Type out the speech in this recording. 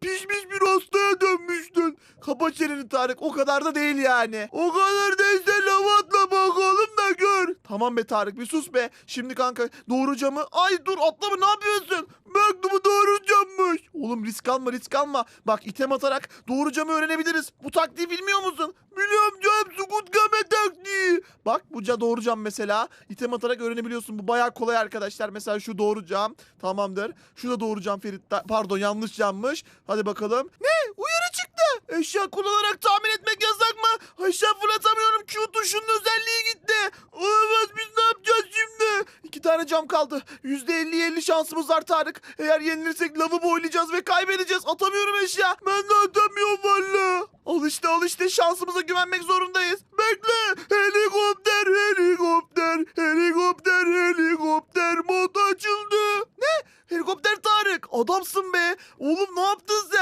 Pişmiş bir hastaya dönmüştün. Kapa çeneni Tarık o kadar da değil yani. O kadar değilse lava atla bakalım da gör. Tamam be Tarık bir sus be. Şimdi kanka doğuracağımı... Ay dur atlama ne yapıyorsun? Mektubu doğuracağımmış. Oğlum risk alma risk alma. Bak item atarak doğuracağımı öğrenebiliriz. Bu taktiği bilmiyor musun? Bak buca doğuracağım mesela. İtem atarak öğrenebiliyorsun. Bu bayağı kolay arkadaşlar. Mesela şu doğuracağım. Tamamdır. Şu da doğuracağım Ferit. Da- Pardon yanlış yanmış. Hadi bakalım. Ne? Uyarı çıktı. Eşya kullanarak tahmin etmek yasak mı? Eşya fırlatamıyorum. Q tuşunun özelliği gitti. Olamaz biz ne yapacağız şimdi? İki tane cam kaldı. %50-50 şansımız var Tarık. Eğer yenilirsek lavı boylayacağız ve kaybedeceğiz. Atamıyorum eşya. Ben de atamıyorum valla. Al işte al işte şansımıza güvenmek zorundayız. Bekle. Helikopter helikopter helikopter mod açıldı. Ne? Helikopter Tarık. Adamsın be. Oğlum ne yaptın sen?